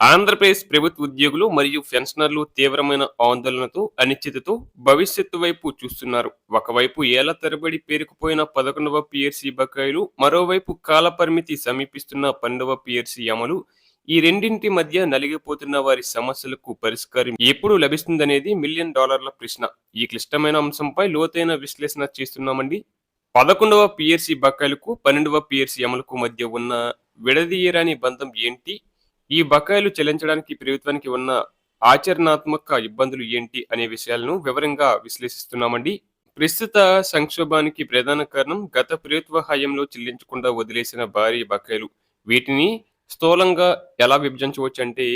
ఆంధ్రప్రదేశ్ ప్రభుత్వ ఉద్యోగులు మరియు పెన్షనర్లు తీవ్రమైన ఆందోళనతో అనిశ్చితతో భవిష్యత్తు వైపు చూస్తున్నారు. ఒకవైపు ఏళ్ళ తరబడి పేరుకుపోయిన పదకొండవ పిఎస్సి బకాయిలు మరోవైపు కాలపరిమితి సమీపిస్తున్న పన్నెండవ పిఎస్సి అమలు ఈ రెండింటి మధ్య నలిగిపోతున్న వారి సమస్యలకు పరిష్కారం ఎప్పుడు లభిస్తుందనేది మిలియన్ డాలర్ల ప్రశ్న. ఈ క్లిష్టమైన అంశంపై లోతైన విశ్లేషణ చేస్తున్నామండి. పదకొండవ పిఎస్సి బకాయిలకు పన్నెండవ పిఎస్సి అమలుకు మధ్య ఉన్న విడదీయరాని బంధం ఏంటి? ఈ బకాయిలు చెల్లించడానికి ప్రభుత్వానికి ఉన్న ఆచరణాత్మక ఇబ్బందులు ఏంటి అనే విషయాలను వివరంగా విశ్లేషిస్తున్నామండి. ప్రస్తుత సంక్షోభానికి ప్రధాన కారణం గత ప్రభుత్వ హయాంలో చెల్లించకుండా వదిలేసిన భారీ బకాయిలు. వీటిని స్థూలంగా ఎలా విభజించవచ్చు అంటే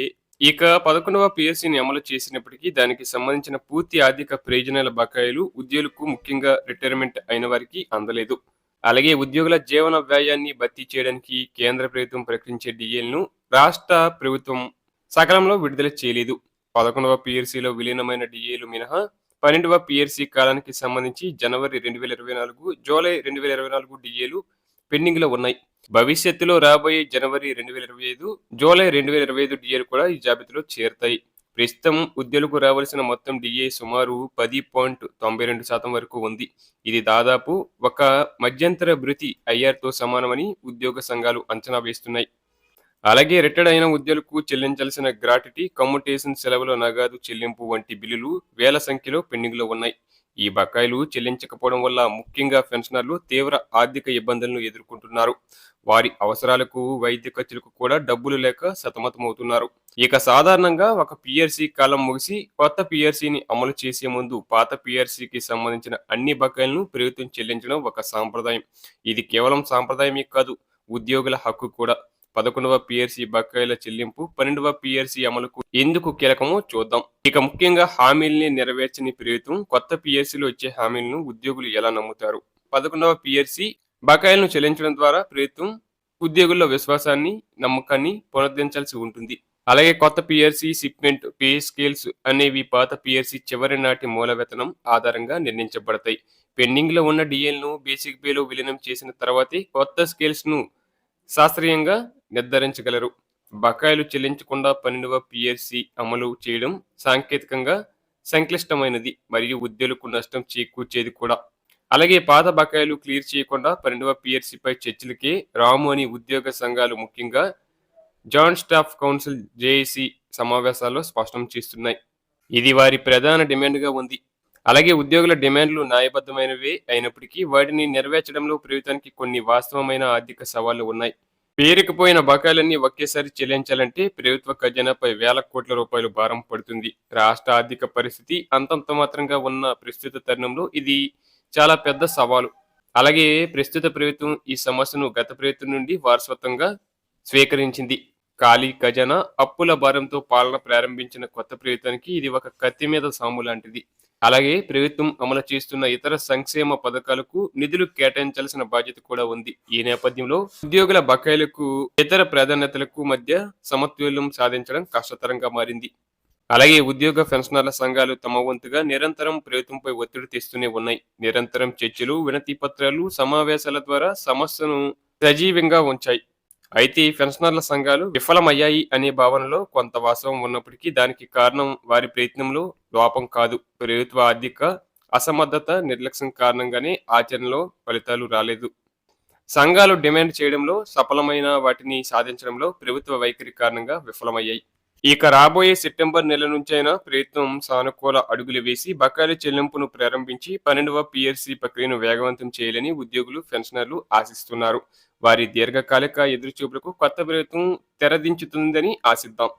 ఇక పదకొండవ పిఎస్సిని అమలు చేసినప్పటికీ దానికి సంబంధించిన పూర్తి ఆర్థిక ప్రయోజనాల బకాయిలు ఉద్యోగులకు ముఖ్యంగా రిటైర్మెంట్ అయిన వారికి అందలేదు. అలాగే ఉద్యోగుల జీవన వ్యయాన్ని భర్తీ చేయడానికి కేంద్ర ప్రభుత్వం ప్రకటించే డిఏలను రాష్ట్ర ప్రభుత్వం సకాలంలో విడుదల చేయలేదు. పదకొండవ పిఎర్సీలో విలీనమైన డిఏలు మినహా పన్నెండవ పిఎర్సీ కాలానికి సంబంధించి జనవరి రెండు వేల ఇరవై నాలుగు జూలై రెండు వేల ఇరవై నాలుగు డిఏలు పెండింగ్లో ఉన్నాయి. భవిష్యత్తులో రాబోయే జనవరి రెండు వేల ఇరవై ఐదు జూలై రెండు వేల ఇరవై ఐదు డిఏలు కూడా ఈ జాబితాలో చేరుతాయి. ప్రస్తుతం ఉద్యోగులకు రావాల్సిన మొత్తం డిఏ సుమారు పది పాయింట్ తొంభై రెండు శాతం వరకు ఉంది. ఇది దాదాపు ఒక మధ్యంతర భృతి ఐఆర్తో సమానమని ఉద్యోగ సంఘాలు అంచనా వేస్తున్నాయి. అలాగే రిటైర్డ్ అయిన ఉద్యోగులకు చెల్లించాల్సిన గ్రాటిటీ కమ్యూటేషన్ సెలవుల నగదు చెల్లింపు వంటి బిల్లులు వేల సంఖ్యలో పెండింగ్లో ఉన్నాయి. ఈ బకాయిలు చెల్లించకపోవడం వల్ల ముఖ్యంగా పెన్షనర్లు తీవ్ర ఆర్థిక ఇబ్బందులను ఎదుర్కొంటున్నారు. వారి అవసరాలకు వైద్య ఖర్చులకు కూడా డబ్బులు లేక సతమతమవుతున్నారు. ఇక సాధారణంగా ఒక పిఆర్సీ కాలం ముగిసి కొత్త పిఆర్సీని అమలు చేసే ముందు పాత పిఆర్సీకి సంబంధించిన అన్ని బకాయిలను ప్రభుత్వం చెల్లించడం ఒక సాంప్రదాయం. ఇది కేవలం సాంప్రదాయమే కాదు ఉద్యోగుల హక్కు కూడా. పదకొండవ పిఆర్సీ బకాయిల చెల్లింపు పన్నెండవ పిఆర్సీ అమలుకు ఎందుకు కీలకమో చూద్దాం. ఇక ముఖ్యంగా హామీల్ని నెరవేర్చని ప్రభుత్వం కొత్త పిఆర్సీలో ఇచ్చే హామీలను ఉద్యోగులు ఎలా నమ్ముతారు? పదకొండవ పిఆర్సీ బకాయిలను చెల్లించడం ద్వారా ప్రభుత్వం ఉద్యోగుల్లో విశ్వాసాన్ని నమ్మకాన్ని పునరుద్ధరించాల్సి ఉంటుంది. అలాగే కొత్త పిఆర్సీ సిప్మెంట్ పే స్కేల్స్ అనేవి పాత పిఆర్సీ చివరి నాటి మూల వేతనం ఆధారంగా నిర్ణయించబడతాయి. పెండింగ్లో ఉన్న డిఎల్ను బేసిక్ పేలో విలీనం చేసిన తర్వాతే కొత్త స్కేల్స్ను శాస్త్రీయంగా నిర్ధారించగలరు. బకాయిలు చెల్లించకుండా పన్నెండవ పిఎస్సి అమలు చేయడం సాంకేతికంగా సంక్లిష్టమైనది మరియు ఉద్యోగులకు నష్టం చేకూర్చేది కూడా. అలాగే పాత బకాయిలు క్లియర్ చేయకుండా పన్నెండవ పిఎస్సిపై చర్చలకే రాము అని ఉద్యోగ సంఘాలు ముఖ్యంగా జాయింట్ స్టాఫ్ కౌన్సిల్ జేఏసీ సమావేశాల్లో స్పష్టం చేస్తున్నాయి. ఇది వారి ప్రధాన డిమాండ్గా ఉంది. అలాగే ఉద్యోగుల డిమాండ్లు న్యాయబద్ధమైనవే అయినప్పటికీ వాటిని నెరవేర్చడంలో ప్రభుత్వానికి కొన్ని వాస్తవమైన ఆర్థిక సవాళ్ళు ఉన్నాయి. పేరుకుపోయిన బకాయిలన్నీ ఒకేసారి చెల్లించాలంటే ప్రభుత్వ ఖజానాపై వేల కోట్ల రూపాయలు భారం పడుతుంది. రాష్ట్ర ఆర్థిక పరిస్థితి అంతంత మాత్రంగా ఉన్న ప్రస్తుత తరుణంలో ఇది చాలా పెద్ద సవాలు. అలాగే ప్రస్తుత ప్రభుత్వం ఈ సమస్యను గత ప్రభుత్వం నుండి వారసత్వంగా స్వీకరించింది. ఖాళీ ఖజానా అప్పుల భారంతో పాలన ప్రారంభించిన కొత్త ప్రభుత్వానికి ఇది ఒక కత్తి మీద సాము లాంటిది. అలాగే ప్రభుత్వం అమలు చేస్తున్న ఇతర సంక్షేమ పథకాలకు నిధులు కేటాయించాల్సిన బాధ్యత కూడా ఉంది. ఈ నేపథ్యంలో ఉద్యోగుల బకాయిలకు ఇతర ప్రాధాన్యతలకు మధ్య సమతుల్యం సాధించడం కష్టతరంగా మారింది. అలాగే ఉద్యోగ పెన్షనర్ల సంఘాలు తమ వంతుగా నిరంతరం ప్రభుత్వంపై ఒత్తిడి తెస్తూనే ఉన్నాయి. నిరంతరం చర్చలు వినతి పత్రాలు సమావేశాల ద్వారా సమస్యను సజీవంగా ఉంచాయి. అయితే ఈ పెన్షనర్ల సంఘాలు విఫలమయ్యాయి అనే భావనలో కొంత వాస్తవం ఉన్నప్పటికీ దానికి కారణం వారి ప్రయత్నంలో లోపం కాదు. ప్రభుత్వ ఆర్థిక అసమర్థత నిర్లక్ష్యం కారణంగానే ఆచరణలో ఫలితాలు రాలేదు. సంఘాలు డిమాండ్ చేయడంలో సఫలమైన వాటిని సాధించడంలో ప్రభుత్వ వైఖరి కారణంగా విఫలమయ్యాయి. ఇక రాబోయే సెప్టెంబర్ నెల నుంచైనా ప్రభుత్వం సానుకూల అడుగులు వేసి బకాయిల చెల్లింపును ప్రారంభించి పన్నెండవ పిఎస్సి ప్రక్రియను వేగవంతం చేయాలని ఉద్యోగులు పెన్షనర్లు ఆశిస్తున్నారు. వారి దీర్ఘకాలిక ఎదురుచూపులకు కొత్త ప్రభుత్వం తెరదించుతుందని ఆశిద్దాం.